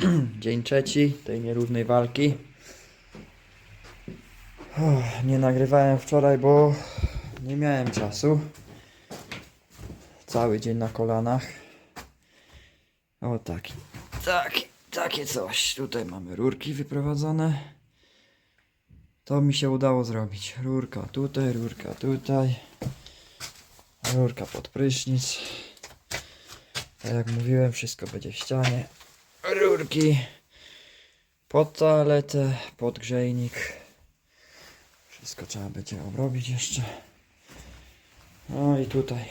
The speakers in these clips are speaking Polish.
Dzień trzeci tej nierównej walki. Nie nagrywałem wczoraj, bo nie miałem czasu. Cały dzień na kolanach. O taki, taki, takie coś. Tutaj mamy rurki wyprowadzone. To mi się udało zrobić. Rurka tutaj, rurka tutaj. Rurka pod prysznic. Tak jak mówiłem, wszystko będzie w ścianie. Pod toaletę, pod grzejnik. Wszystko trzeba będzie obrobić jeszcze. No i tutaj.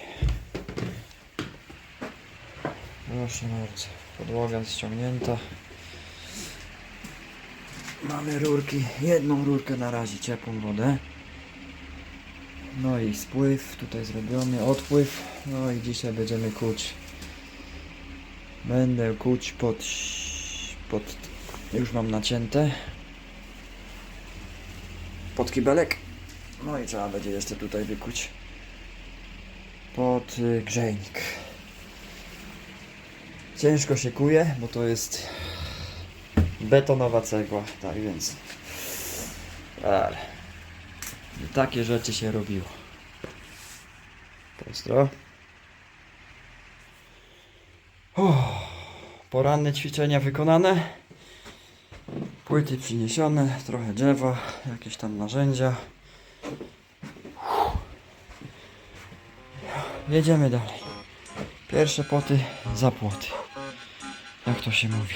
Proszę bardzo. Podłoga ściągnięta. Mamy rurki. Jedną rurkę na razie ciepłą wodę. No i spływ tutaj zrobiony, odpływ. No i dzisiaj będziemy kuć. Będę kuć pod, pod już mam nacięte pod kibelek. No i trzeba będzie jeszcze tutaj wykuć pod y, grzejnik. Ciężko się kuje, bo to jest betonowa cegła, tak więc ale takie rzeczy się robiło. Prostro. Uff, poranne ćwiczenia wykonane. Płyty przyniesione, trochę drzewa, jakieś tam narzędzia. Jedziemy dalej. Pierwsze poty za płoty. Jak to się mówi.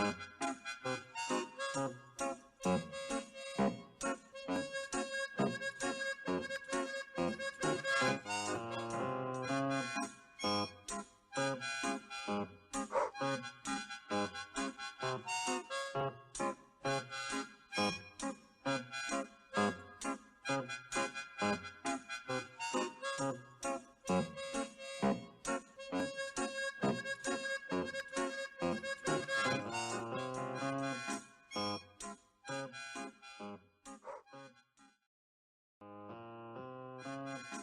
Uh-huh. Uh...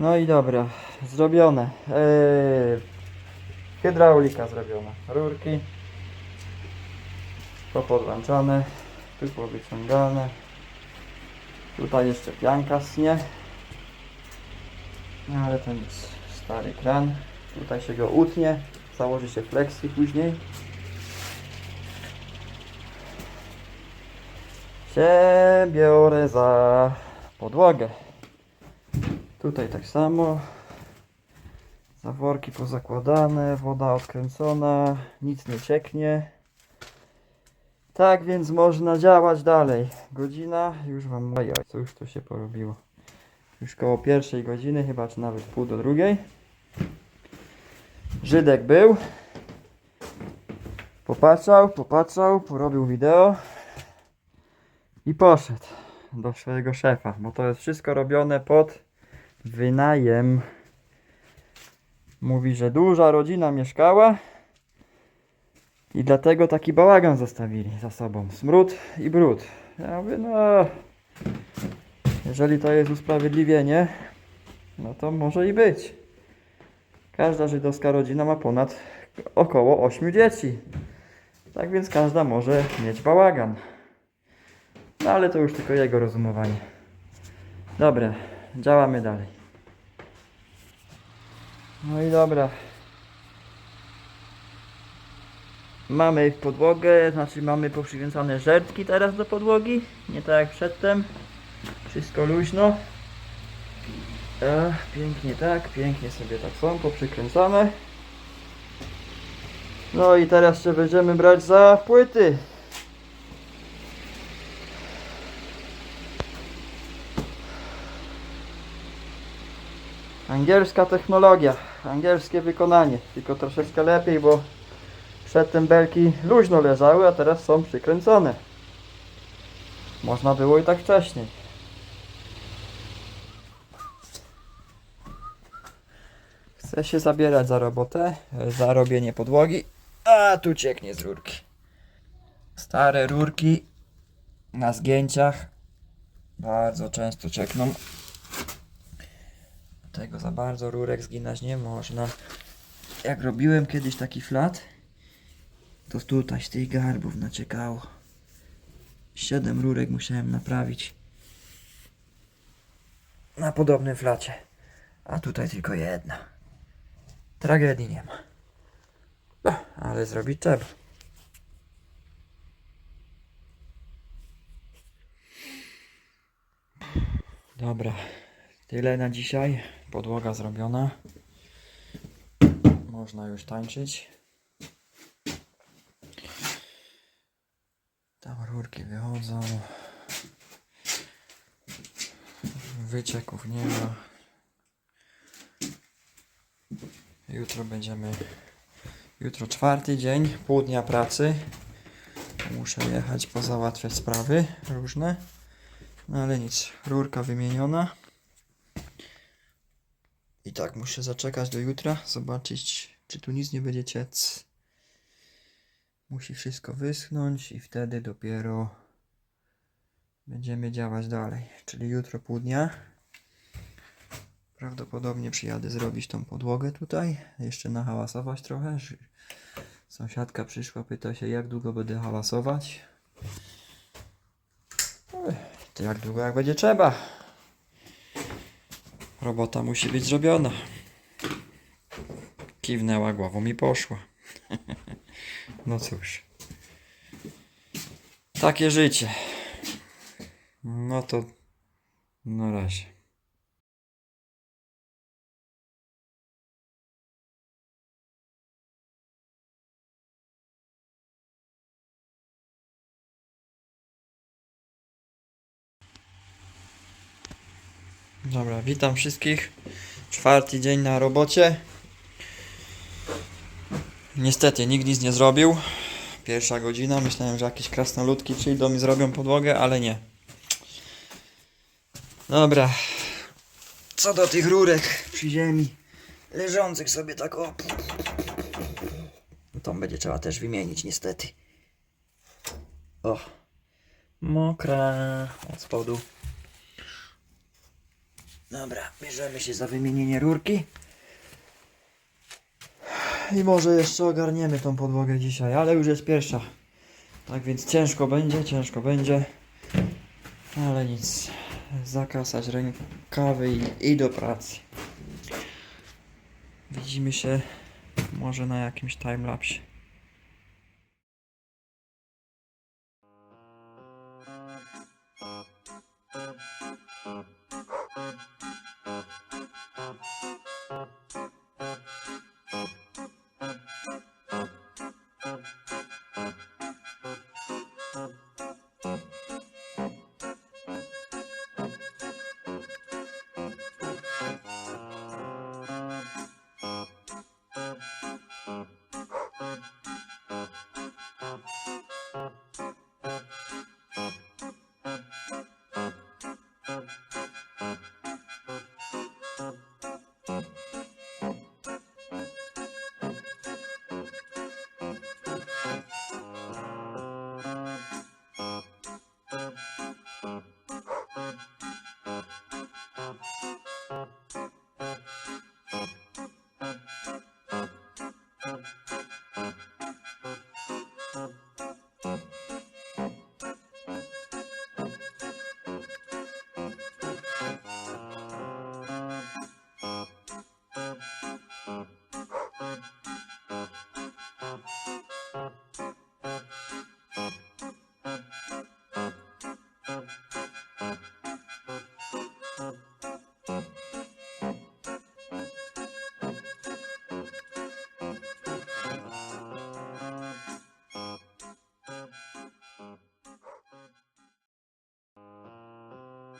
No i dobra, zrobione. Eee, hydraulika zrobiona. Rurki popodłączane, tu powyciągane. Tutaj jeszcze pianka snie. No ale nic, stary kran. Tutaj się go utnie, założy się flexi później. Się biorę za podłogę. Tutaj tak samo. Zaworki pozakładane, woda odkręcona, nic nie cieknie. Tak więc można działać dalej. Godzina, już wam mówię, co już to się porobiło. Już koło pierwszej godziny, chyba czy nawet pół do drugiej. Żydek był. Popatrzał, popatrzał, porobił wideo. I poszedł do swojego szefa, bo to jest wszystko robione pod wynajem. Mówi, że duża rodzina mieszkała i dlatego taki bałagan zostawili za sobą. Smród i brud. Ja mówię, no, jeżeli to jest usprawiedliwienie, no to może i być. Każda żydowska rodzina ma ponad około 8 dzieci. Tak więc każda może mieć bałagan. No ale to już tylko jego rozumowanie. Dobra, działamy dalej. No i dobra. Mamy podłogę, znaczy mamy poprzywiązane żertki teraz do podłogi. Nie tak jak przedtem. Wszystko luźno. E, pięknie tak, pięknie sobie tak są poprzykręcane. No i teraz się będziemy brać za płyty. Angielska technologia, angielskie wykonanie, tylko troszeczkę lepiej, bo przedtem belki luźno leżały, a teraz są przykręcone. Można było i tak wcześniej. Chcę się zabierać za robotę, za robienie podłogi, a tu cieknie z rurki. Stare rurki na zgięciach bardzo często ciekną. Tego za bardzo rurek zginać nie można. Jak robiłem kiedyś taki flat, to tutaj z tych garbów naciekało. Siedem rurek musiałem naprawić na podobnym flacie. A tutaj tylko jedna. Tragedii nie ma. No, ale zrobić trzeba. Dobra, tyle na dzisiaj. Podłoga zrobiona. Można już tańczyć. Tam rurki wychodzą. Wycieków nie ma. Jutro będziemy. Jutro czwarty dzień, pół dnia pracy. Muszę jechać pozałatwiać sprawy różne. No ale nic, rurka wymieniona. I tak muszę zaczekać do jutra, zobaczyć, czy tu nic nie będzie ciec. Musi wszystko wyschnąć i wtedy dopiero będziemy działać dalej. Czyli jutro pół dnia. Prawdopodobnie przyjadę zrobić tą podłogę tutaj. Jeszcze nahałasować trochę. Sąsiadka przyszła, pyta się jak długo będę hałasować. To jak długo jak będzie trzeba. Robota musi być zrobiona. Kiwnęła głową i poszła. no cóż. Takie życie. No to na razie. Dobra, witam wszystkich. Czwarty dzień na robocie. Niestety nikt nic nie zrobił. Pierwsza godzina. Myślałem, że jakieś krasnoludki przyjdą i zrobią podłogę, ale nie. Dobra. Co do tych rurek przy ziemi, leżących sobie tak o. Tą będzie trzeba też wymienić, niestety. O. Mokra od spodu. Dobra, bierzemy się za wymienienie rurki. I może jeszcze ogarniemy tą podłogę dzisiaj, ale już jest pierwsza. Tak więc ciężko będzie, ciężko będzie. Ale nic. Zakasać rękawy i, i do pracy. Widzimy się może na jakimś timelapsie.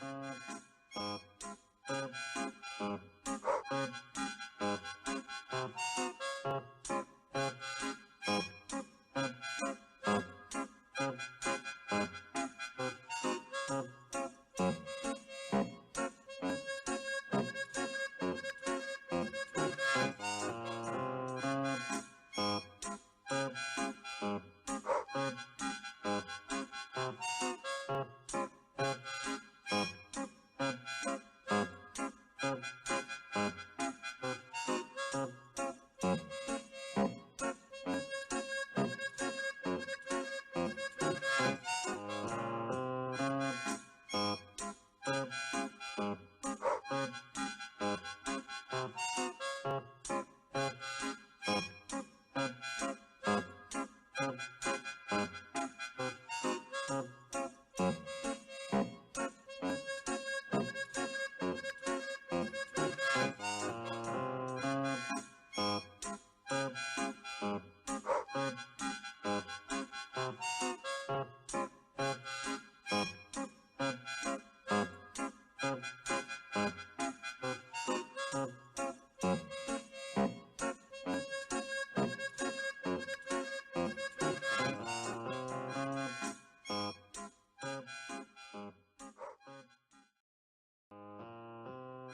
Uh...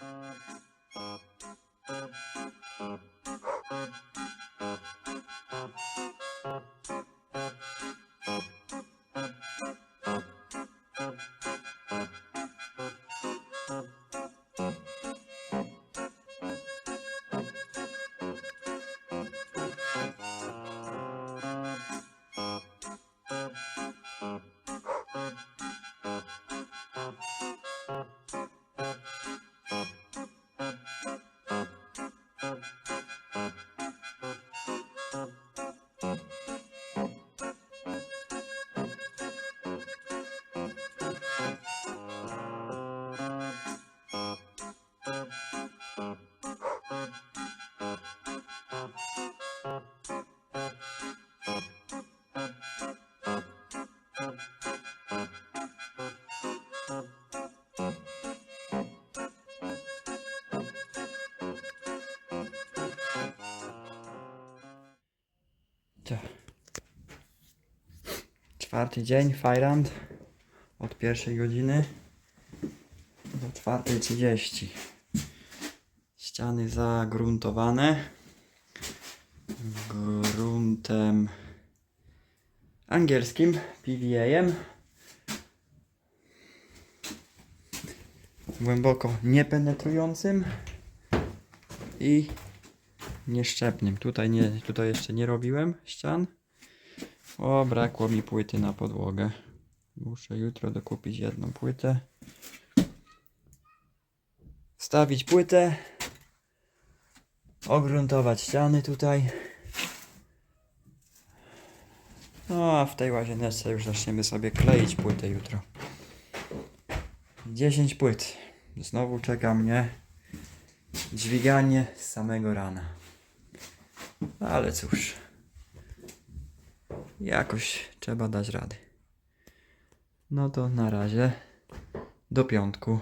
Tak. Czwarty dzień, Fajrand. Od pierwszej godziny do czwartej trzydzieści. Ściany zagruntowane. Gruntem angielskim, PVA-em. Głęboko niepenetrującym i nieszczepnym. Tutaj, nie, tutaj jeszcze nie robiłem ścian. O, brakło mi płyty na podłogę. Muszę jutro dokupić jedną płytę. Wstawić płytę. Ogruntować ściany tutaj. No, a w tej łazieneczce już zaczniemy sobie kleić płytę jutro. 10 płyt. Znowu czeka mnie dźwiganie z samego rana. Ale cóż, jakoś trzeba dać rady. No to na razie, do piątku.